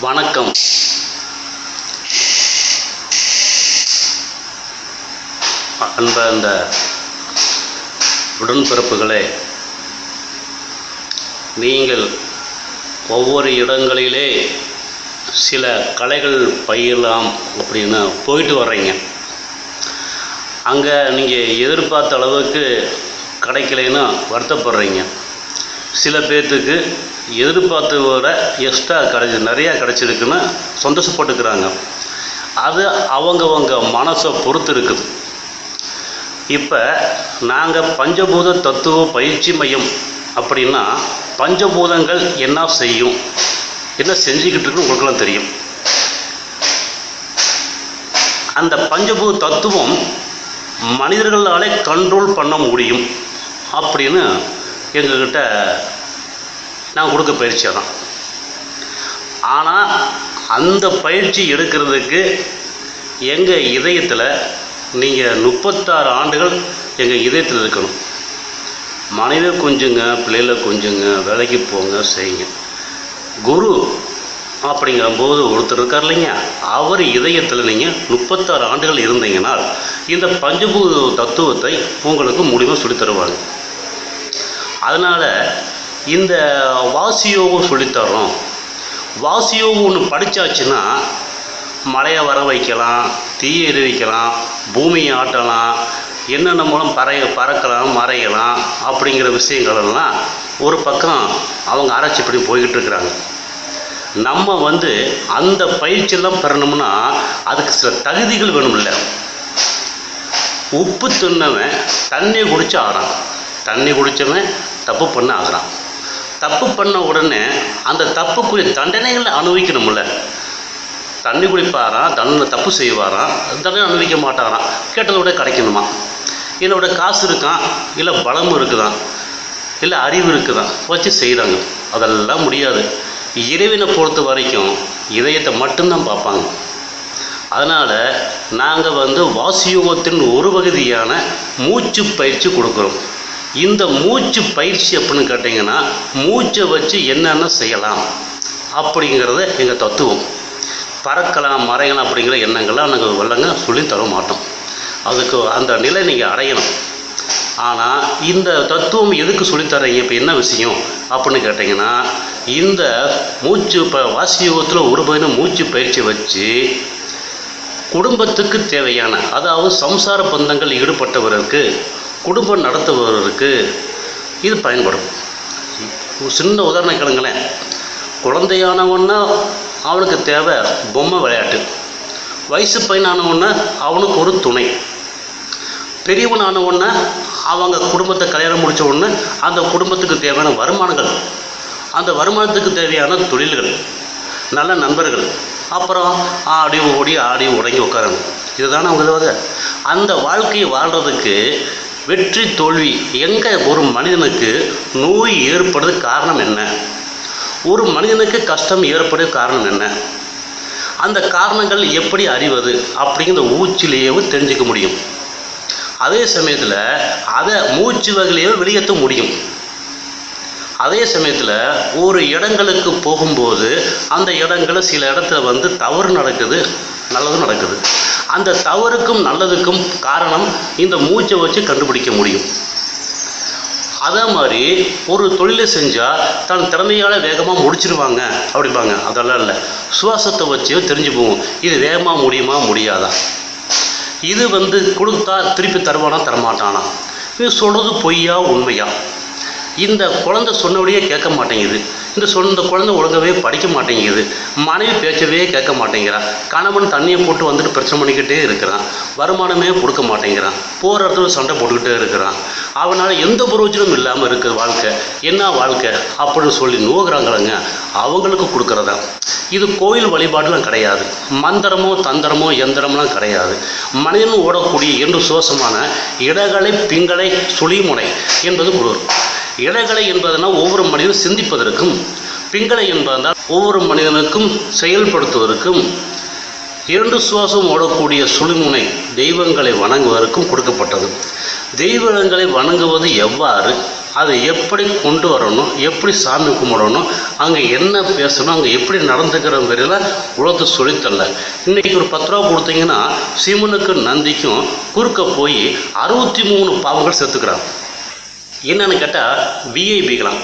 வணக்கம். அன்ப அந்த உடன்பிறப்புகளே நீங்கள் ஒவ்வொரு இடங்களிலே சில கலைகள் பயிரலாம் அப்படின்னு போயிட்டு வர்றீங்க. அங்கே நீங்கள் எதிர்பார்த்த அளவுக்கு கிடைக்கலைன்னா வருத்தப்படுறீங்க. சில பேர்த்துக்கு எதிர்பார்த்ததை விட எக்ஸ்ட்ரா கிடைச்சி நிறையா கிடச்சிருக்குன்னு சந்தோஷப்பட்டுக்கிறாங்க அது அவங்கவங்க மனசை பொறுத்து இருக்குது இப்போ நாங்கள் பஞ்சபூத தத்துவ பயிற்சி மையம் அப்படின்னா பஞ்சபூதங்கள் என்ன செய்யும்? என்ன செஞ்சுக்கிட்டு இருக்குன்னு உங்களுக்குலாம் தெரியும். அந்த பஞ்சபூத தத்துவம் மனிதர்களாலே கண்ட்ரோல் பண்ண முடியும் அப்படின்னு எங்ககிட்ட நான் கொடுக்க பயிற்சி தான் ஆனால் அந்த பயிற்சி எடுக்கிறதுக்கு எங்கள் இதயத்தில் நீங்கள் முப்பத்தாறு ஆண்டுகள் எங்கள் இதயத்தில் இருக்கணும். மனைவி கொஞ்சுங்க பிள்ளைகளை கொஞ்சுங்க வேலைக்கு போங்க செய்யுங்க. குரு அப்படிங்கும்போது ஒருத்தர் இருக்கார் இல்லைங்க. அவர் இதயத்தில் நீங்கள் முப்பத்தாறு ஆண்டுகள் இருந்தீங்கனால் இந்த பஞ்சபூத தத்துவத்தை உங்களுக்கு முடிவாக சொல்லித் தருவாங்க அதனால் இந்த வாசியோகம் சொல்லித்தரோம் வாசியோகம் ஒன்று படித்தாச்சுன்னா மழையை வர வைக்கலாம் தீயை எரிவிக்கலாம் பூமியை ஆட்டலாம் என்னென்ன மூலம் பறைய பறக்கலாம் மறையலாம் அப்படிங்கிற விஷயங்களெல்லாம் ஒரு பக்கம் அவங்க ஆராய்ச்சி பண்ணி போய்கிட்டு இருக்கிறாங்க. நம்ம வந்து அந்த பயிற்சியெல்லாம் பெறணும்னா அதுக்கு சில தகுதிகள் வேணும்ல. உப்பு தின்னவன் தண்ணி குடிச்சு ஆகிறான். தண்ணி குடித்தவன் தப்பு பண்ண ஆகிறான். தப்பு பண்ண உடனே அந்த தப்புக்குரிய தண்டனைகளை அனுபவிக்கணும்ல. தண்ணி குடிப்பாராம் தண்டனை தப்பு செய்வாராம் தண்டனை அனுபவிக்க மாட்டாராம். கேட்டதை விட கிடைக்கணுமா என்னோட காசு இருக்கான் இல்லை பலம் இருக்குதான் இல்லை அறிவு இருக்குதான் வச்சு செய்கிறாங்க அதெல்லாம் முடியாது. இறைவனை பொறுத்த வரைக்கும் இதயத்தை மட்டும்தான் பார்ப்பாங்க. அதனால் நாங்கள் வந்து வாசியோகத்தின் ஒரு பகுதியான மூச்சு பயிற்சி கொடுக்குறோம். இந்த மூச்சு பயிற்சி அப்படின்னு கேட்டிங்கன்னா மூச்சை வச்சு என்னென்ன செய்யலாம் அப்படிங்கிறத எங்கள் தத்துவம். பறக்கலாம் மறையலாம் அப்படிங்கிற எண்ணங்கள்லாம் நாங்கள் வெள்ளங்க சொல்லி தர மாட்டோம். அதுக்கு அந்த நிலை நீங்கள் அடையணும். ஆனால் இந்த தத்துவம் எதுக்கு சொல்லித்தரீங்க இப்போ என்ன விஷயம் அப்படின்னு கேட்டிங்கன்னா இந்த மூச்சு இப்போ வாசியோகத்தில் ஒரு பகுதி மூச்சு பயிற்சி வச்சு குடும்பத்துக்கு தேவையான அதாவது சம்சார பந்தங்கள் ஈடுபட்டவருக்கு குடும்பம் நடத்துபவருக்கு இது பயன்படும். ஒரு சின்ன உதாரணம் கேளுங்களேன். குழந்தையானவன்னா அவனுக்கு தேவை பொம்மை விளையாட்டு. வயசு பையனானவொன்னே அவனுக்கு ஒரு துணை. பெரியவனான அவங்க குடும்பத்தை கல்யாணம் முடித்த உடனே அந்த குடும்பத்துக்கு தேவையான வருமானங்கள் அந்த வருமானத்துக்கு தேவையான தொழில்கள் நல்ல நண்பர்கள் அப்புறம் ஆடி ஓடி ஆடி உடங்கி உட்காரணும். இதுதானே அவங்க அந்த வாழ்க்கையை வாழ்கிறதுக்கு வெற்றி தோல்வி எங்கே ஒரு மனிதனுக்கு நோய் ஏற்படுறது காரணம் என்ன? ஒரு மனிதனுக்கு கஷ்டம் ஏற்படுறது காரணம் என்ன? அந்த காரணங்கள் எப்படி அறிவது அப்படிங்கிற ஊச்சிலேயும் தெரிஞ்சுக்க முடியும். அதே சமயத்தில் அதை மூச்சு வகையிலேயே வெளியேற்ற முடியும். அதே சமயத்தில் ஒரு இடங்களுக்கு போகும்போது அந்த இடங்களை சில இடத்துல வந்து தவறு நடக்குது நல்லதும் நடக்குது. அந்த தவறுக்கும் நல்லதுக்கும் காரணம் இந்த மூச்சை வச்சு கண்டுபிடிக்க முடியும். அதே மாதிரி ஒரு தொழிலை செஞ்சால் தன் திறமையால் வேகமாக முடிச்சிருவாங்க அப்படிம்பாங்க. அதெல்லாம் இல்லை. சுவாசத்தை வச்சு தெரிஞ்சு போவோம் இது வேகமாக முடியுமா முடியாதா? இது வந்து கொடுத்தா திருப்பி தருவானா தரமாட்டானா? இது சொல்கிறது பொய்யா உண்மையா? இந்த குழந்தை சொன்னபடியே கேட்க மாட்டேங்குது. இந்த சொன்ன இந்த குழந்தை ஒழுங்கவே படிக்க மாட்டேங்குது. மனைவி பேச்சவே கேட்க மாட்டேங்கிறான் கணவன் தண்ணியை போட்டு வந்துட்டு பிரச்சனை பண்ணிக்கிட்டே இருக்கிறான். வருமானமே கொடுக்க மாட்டேங்கிறான். போகிற இடத்துல சண்டை போட்டுக்கிட்டே இருக்கிறான். அவனால் எந்த பிரயோஜனமும் இல்லாமல் இருக்குது வாழ்க்கை. என்ன வாழ்க்கை? அப்படின்னு சொல்லி நோகிறாங்களங்க. அவங்களுக்கு கொடுக்குறதா? இது கோயில் வழிபாடுலாம் கிடையாது. மந்திரமோ தந்திரமோ எந்திரம்லாம் கிடையாது. மனிதன் ஓடக்கூடிய என்று சுவாசமான இடகலை பிங்களை சுழிமுனை என்பது ஒரு இடகலை என்பதுனா ஒவ்வொரு மனிதனும் சிந்திப்பதற்கும் பிங்களை என்பதனால் ஒவ்வொரு மனிதனுக்கும் செயல்படுத்துவதற்கும் இரண்டு சுவாசம் ஓடக்கூடிய சுழிமுனை தெய்வங்களை வணங்குவதற்கும் கொடுக்கப்பட்டது. தெய்வங்களை வணங்குவது எவ்வாறு அதை எப்படி கொண்டு வரணும் எப்படி சாமி கும்பிடணும் அங்கே என்ன பேசணும் அங்கே எப்படி நடந்துக்கிற வரையில் உலகத்தை சொல்லித்தரல. இன்றைக்கி ஒரு பத்து ரூபா கொடுத்தீங்கன்னா சிவனுக்கு நந்திக்கும் குறுக்க போய் அறுபத்தி மூணு பாவங்கள் சேர்த்துக்கிறாங்க என்னென்னு கேட்டால் விஐபிகளாம்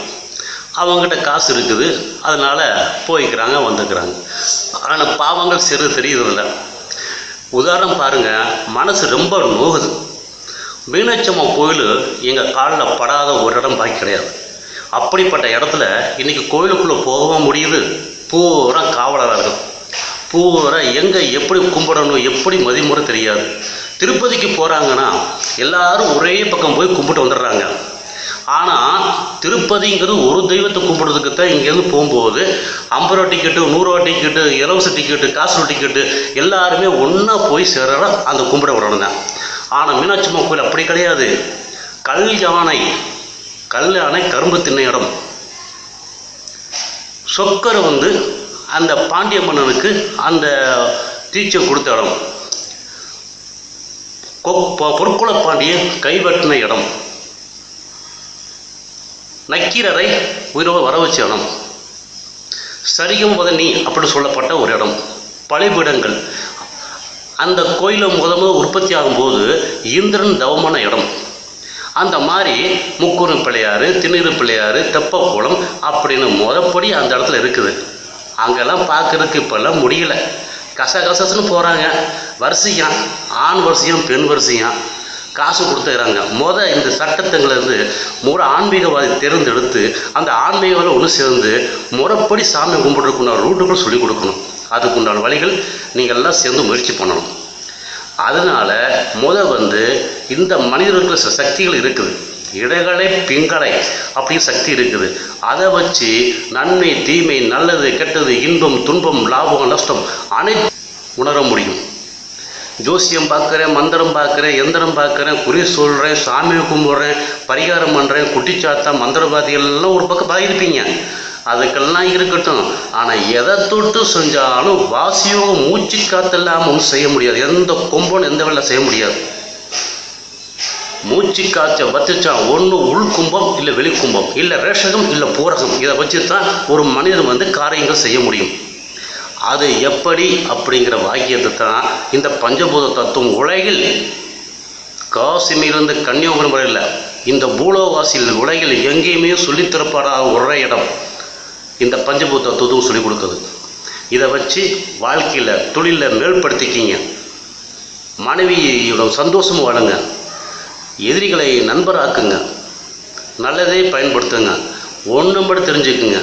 அவங்ககிட்ட காசு இருக்குது அதனால் போய்க்கிறாங்க வந்துக்கிறாங்க. ஆனால் பாவங்கள் சிறு தெரியுறதில்ல. உதாரணம் பாருங்கள் மனசு ரொம்ப நோகுது. மீனாட்சம்மா கோயில் எங்கள் காலில் படாத ஒரு இடம் பாக்கி கிடையாது. அப்படிப்பட்ட இடத்துல இன்றைக்கி கோயிலுக்குள்ளே போகவும் முடியுது. பூரா இருக்கும். பூரா எங்கே எப்படி கும்பிடணும் எப்படி மதிமுறை தெரியாது. திருப்பதிக்கு போகிறாங்கன்னா எல்லாரும் ஒரே பக்கம் போய் கும்பிட்டு வந்துடுறாங்க. ஆனால் திருப்பதிங்கிறது ஒரு தெய்வத்தை கும்பிட்றதுக்கு தான் இங்கேருந்து போகும்போது ஐம்பது ரூபா டிக்கெட்டு நூறுரூவா டிக்கெட்டு இலவச டிக்கெட்டு காசு டிக்கெட்டு எல்லாருமே ஒன்றா போய் சேர அந்த கும்பிட விடணும் தான். ஆனால் மீனாட்சி அம்மா கோயில் அப்படி கிடையாது. கல் யானை கல் யானை கரும்பு தின்ன இடம். சொக்கரை வந்து அந்த பாண்டிய மன்னனுக்கு அந்த தீட்சை கொடுத்த இடம். கொ- பொற்குல பாண்டியன் கைவட்டின இடம். நக்கீரரை உயிரோடு வர வச்ச இடம் சரியும் வதனி அப்படி சொல்லப்பட்ட ஒரு இடம். பலிபீடங்கள். அந்த கோயிலில் முத முதல் உற்பத்தி ஆகும்போது இந்திரன் தவமான இடம். அந்த மாதிரி முக்கூரும் பிள்ளையார் திணிறு பிள்ளையார் தெப்பக்குளம் அப்படின்னு முதப்படி அந்த இடத்துல இருக்குது. அங்கெல்லாம் பார்க்கறதுக்கு இப்போல்லாம் முடியல. கச கசன்னு போகிறாங்க வரிசையாம் ஆண் வரிசையும் பெண் வரிசையான் காசு கொடுத்துக்கிறாங்க. மொதல் இந்த சட்டத்துலேருந்து முறை ஆன்மீகவாதி தேர்ந்தெடுத்து அந்த ஆன்மீகவாதி ஒன்று சேர்ந்து முறைப்படி சாமி கும்பிட்றதுக்குண்டான ரூட்டுகள் சொல்லிக் கொடுக்கணும். அதுக்குண்டான வழிகள் நீங்கள் எல்லாம் சேர்ந்து முயற்சி பண்ணணும். அதனால முத வந்து இந்த மனிதர்களுக்கு சில சக்திகள் இருக்குது. இடைகளை பிங்களை அப்படின்னு சக்தி இருக்குது. அதை வச்சு நன்மை தீமை நல்லது கெட்டது இன்பம் துன்பம் லாபம் நஷ்டம் அனைத்து உணர முடியும். ஜோசியம் பார்க்குறேன் மந்திரம் பார்க்குறேன் எந்திரம் பார்க்குறேன் குறி சொல்கிறேன் சாமியை கும்பிட்றேன் பரிகாரம் பண்ணுறேன் குட்டிச்சாத்தா மந்திரவாதிகள் எல்லாம் ஒரு பக்கம் பாதிருப்பீங்க அதுக்கெல்லாம் இருக்கட்டும். ஆனால் எதை தொட்டு செஞ்சாலும் வாசியோ மூச்சு காத்தெல்லாமல் ஒன்றும் செய்ய முடியாது. எந்த கொம்பனும் எந்த வேலை செய்ய முடியாது. மூச்சு காய்ச்ச வச்சுச்சான் ஒன்று உள் கும்பம் இல்லை வெளிக்கும்பம் இல்லை ரேஷகம் இல்லை பூரகம். இதை வச்சு தான் ஒரு மனிதன் வந்து காரியங்கள் செய்ய முடியும். அது எப்படி அப்படிங்கிற வாக்கியத்தை தான் இந்த பஞ்சபூத தத்துவம் உலகில் காசிமிலிருந்து கன்னியாகுமரி வரையில் இந்த பூலோவாசியில் உலகில் எங்கேயுமே சொல்லித்தரப்படாத ஒரே இடம் இந்த பஞ்சபூத தத்துவம் சொல்லிக் கொடுக்குது. இதை வச்சு வாழ்க்கையில் தொழிலில் மேல்படுத்திக்கிங்க. மனைவியோட சந்தோஷம் வாழுங்க. எதிரிகளை நண்பராக்குங்க. நல்லதே பயன்படுத்துங்க. ஒன்று மட்டும் தெரிஞ்சுக்குங்க.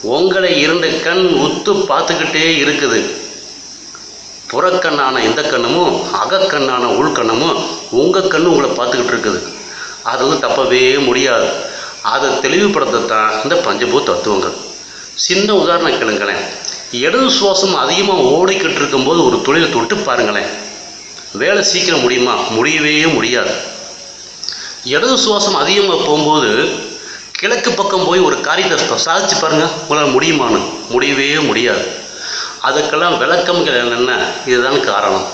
உங்களை இரண்டு கண் உத்து பார்த்துக்கிட்டே இருக்குது. புறக்கண்ணான இந்த கண்ணமும் அகக்கண்ணான உள்கண்ணமும் உங்கள் கண்ணு உங்களை பார்த்துக்கிட்டு இருக்குது. அது வந்து தப்பவே முடியாது. அதை தெளிவுபடுத்தத்தான் இந்த பஞ்சபூ தத்துவங்கள். சின்ன உதாரணம் கேளுங்களேன். இடது சுவாசம் அதிகமாக ஓடிக்கிட்டு இருக்கும்போது ஒரு தொழிலை தொட்டு பாருங்களேன். வேலை சீக்கிரம் முடியுமா? முடியவே முடியாது. இடது சுவாசம் அதிகமாக போகும்போது கிழக்கு பக்கம் போய் ஒரு காரியத்தை சாதிச்சு பாருங்க. உங்களால் முடியுமான்னு. முடியவே முடியாது. அதுக்கெல்லாம் விளக்கம் என்னென்ன? இதுதான் காரணம்.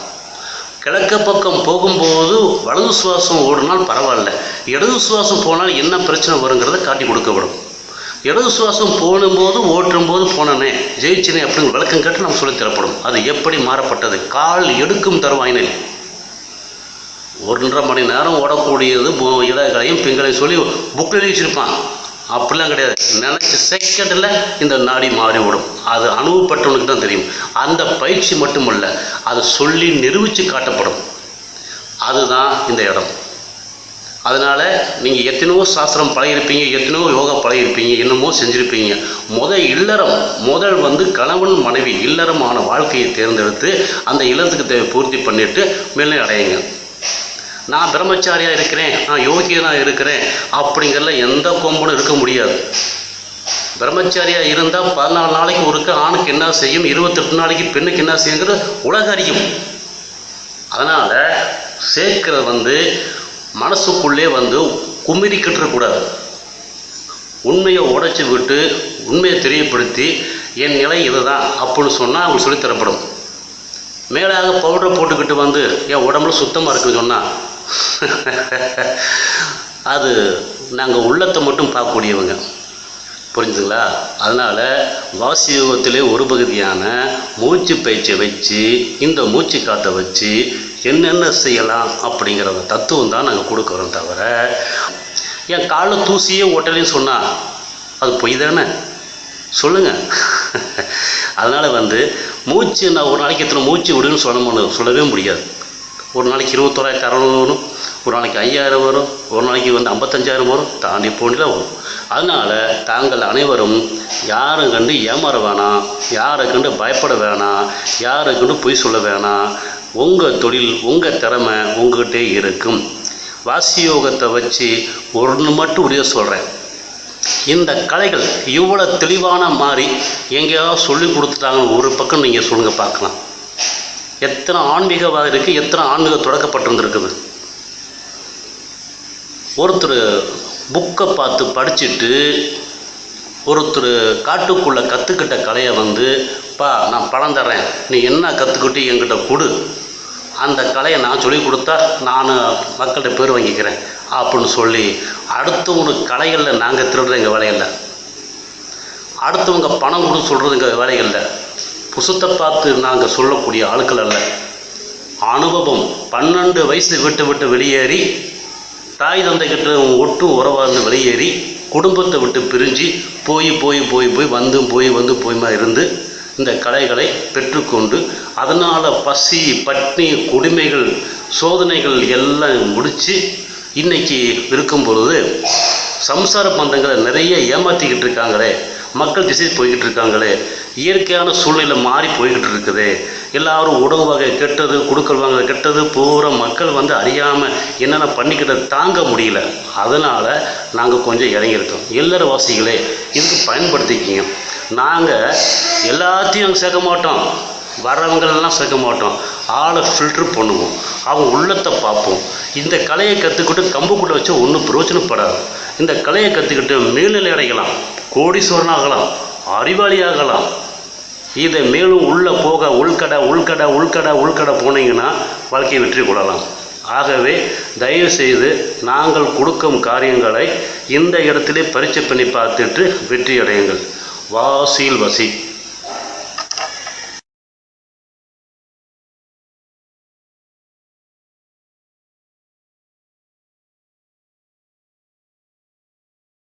கிழக்கு பக்கம் போகும்போது வலது சுவாசம் ஓடினால் பரவாயில்ல. இடது சுவாசம் போனால் என்ன பிரச்சனை வருங்கிறத காட்டி கொடுக்கப்படும். இடது சுவாசம் போடும்போது ஓட்டும்போது போனனே. ஜெயிச்சினே அப்படின்னு விளக்கம் கேட்டு நம்ம சொல்லி தரப்படும். அது எப்படி மாறப்பட்டது? கால் எடுக்கும் தருவாயினில். ஒன்றரை மணி நேரம் ஓடக்கூடியது இடங்களையும் பெண்களையும் சொல்லி புக்கில் எழுதி அப்படிலாம் கிடையாது. நினச்ச செகண்டில் இந்த நாடி மாறி அது அனுபவப்பட்டவனுக்கு தான் தெரியும். அந்த பயிற்சி மட்டுமல்ல அதை சொல்லி நிரூபித்து காட்டப்படும். அதுதான் இந்த இடம். அதனால் நீங்கள் எத்தனையோ சாஸ்திரம் பழகிருப்பீங்க எத்தனையோ யோகா பழகிருப்பீங்க என்னமோ செஞ்சுருப்பீங்க. முத இல்லறம் முதல் வந்து கணவன் மனைவி இல்லறமான வாழ்க்கையை தேர்ந்தெடுத்து அந்த இல்லத்துக்கு தேவை பூர்த்தி பண்ணிட்டு மேலே அடையுங்க. நான் பிரம்மச்சாரியாக இருக்கிறேன் நான் யோகியனாக இருக்கிறேன் அப்படிங்கிறதுல எந்த கொம்பனும் இருக்க முடியாது. பிரம்மச்சாரியாக இருந்தால் பதினாலு நாளைக்கு ஒருக்க ஆணுக்கு என்ன செய்யும் இருபத்தெட்டு நாளைக்கு பெண்ணுக்கு என்ன செய்யுங்கிறது உலக அறியும். அதனால் சேர்க்கிறது வந்து மனசுக்குள்ளே வந்து குமிரிக்கிட்டு இருக்கக்கூடாது. உண்மையை உடைச்சி விட்டு உண்மையை தெரியப்படுத்தி என் நிலை இதுதான் அப்படின்னு சொன்னால் அவங்க சொல்லித் தரப்படும் மேலாக பவுடர் போட்டுக்கிட்டு வந்து என் உடம்புல சுத்தமாக இருக்குன்னு சொன்னால் அது நாங்கள் உள்ளத்தை மட்டும் பார்க்கக்கூடியவங்க. புரிஞ்சுதுங்களா? அதனால் வாசி யோகத்திலே ஒரு பகுதியான மூச்சு பயிற்சியை வச்சு இந்த மூச்சு காற்றை வச்சு என்னென்ன செய்யலாம் அப்படிங்கிற தத்துவம் தான் நாங்கள் கொடுக்குறோம் தவிர என் காலில் தூசியே ஓட்டலையும் சொன்னால் அது பொய் தானே? சொல்லுங்கள் அதனால் வந்து மூச்சு நான் ஒரு நாளைக்கு எத்தனை மூச்சு விடுன்னு சொல்ல சொல்லவே முடியாது. ஒரு நாளைக்கு இருபத்தோராயிரத்தி அறநூறு வரும் ஒரு நாளைக்கு ஐயாயிரம் வரும் ஒரு நாளைக்கு வந்து ஐம்பத்தஞ்சாயிரம் வரும் தாண்டி போண்டிலாம் வரும். அதனால் தாங்கள் அனைவரும் யாரை கண்டு ஏமாற வேணாம் யாரை கண்டு பயப்பட வேணாம் யாரை கண்டு பொய் சொல்ல வேணாம் உங்கள் தொழில் உங்கள் திறமை உங்ககிட்டே இருக்கும். வாசி யோகத்தை வச்சு ஒன்று மட்டும் உரிய சொல்கிறேன் இந்த கலைகள் இவ்வளோ தெளிவான மாதிரி எங்கேயாவது சொல்லி கொடுத்துட்டாங்கன்னு ஒரு பக்கம் நீங்கள் சொல்லுங்கள் பார்க்கலாம். எத்தனை ஆன்மீகவாதம் இருக்குது எத்தனை ஆன்மீக தொடக்கப்பட்டிருந்துருக்குது? ஒருத்தர் புக்கை பார்த்து படிச்சுட்டு ஒருத்தர் காட்டுக்குள்ளே கற்றுக்கிட்ட கலையை வந்து பா நான் பணம் தரேன் நீ என்ன கற்றுக்கிட்டு என்கிட்ட கொடு. அந்த கலையை நான் சொல்லி கொடுத்தா நான் மக்கள்கிட்ட பேர் வாங்கிக்கிறேன். அப்படின்னு சொல்லி அடுத்தவங்க கலைகளில் நாங்கள் திருடுற எங்கள் வேலையில் அடுத்தவங்க பணம் கொடு சொல்கிறது எங்கள் வேலைகளில். புசுத்தை பார்த்து நாங்கள் சொல்லக்கூடிய ஆட்கள் அல்ல. அனுபவம் பன்னெண்டு வயசு விட்டு விட்டு வெளியேறி தாய் தந்தைக்கிட்ட கிட்ட ஒட்டு உறவார்ந்து வெளியேறி குடும்பத்தை விட்டு பிரிஞ்சு போய் போய் போய் போய் வந்து போய் வந்து போய்மா இருந்து இந்த கலைகளை பெற்றுக்கொண்டு அதனால் பசி பட்னி கொடுமைகள் சோதனைகள் எல்லாம் முடித்து இன்றைக்கி இருக்கும் பொழுது சம்சார பந்தங்களை நிறைய ஏமாற்றிக்கிட்டு இருக்காங்களே மக்கள் திசை போய்கிட்டு இருக்காங்களே இயற்கையான சூழ்நிலை மாறி போய்கிட்டு இருக்குது. எல்லாரும் உணவு வகை கெட்டது கொடுக்கல் வாங்க கெட்டது பூரா மக்கள் வந்து அறியாமல் என்னென்ன பண்ணிக்கிட்ட தாங்க முடியல. அதனால் நாங்கள் கொஞ்சம் இறங்கியிருக்கோம். இல்லற வாசிகளே இதுக்கு பயன்படுத்திக்கிங்க. நாங்கள் எல்லாத்தையும் அங்கே சேர்க்க மாட்டோம். வரவங்களெல்லாம் சேர்க்க மாட்டோம். ஆளை ஃபில்ட்ரு பண்ணுவோம். அவங்க உள்ளத்தை பார்ப்போம். இந்த கலையை கற்றுக்கிட்டு கம்புக்குள்ளே வச்சு ஒன்றும் பிரயோஜனப்படாது. இந்த கலையை கற்றுக்கிட்டு மேல்நிலை அடையலாம். கோடீஸ்வரன் ஆகலாம் அறிவாளி ஆகலாம் இதை மேலும் உள்ளே போக உள்கட உள்கட உள்கட உள்கட போனீங்கன்னா வாழ்க்கையை வெற்றி கொள்ளலாம். ஆகவே தயவு செய்து நாங்கள் கொடுக்கும் காரியங்களை இந்த இடத்திலே பரீட்சை பண்ணி பார்த்துட்டு வெற்றி அடையுங்கள் வாசியில் வசி.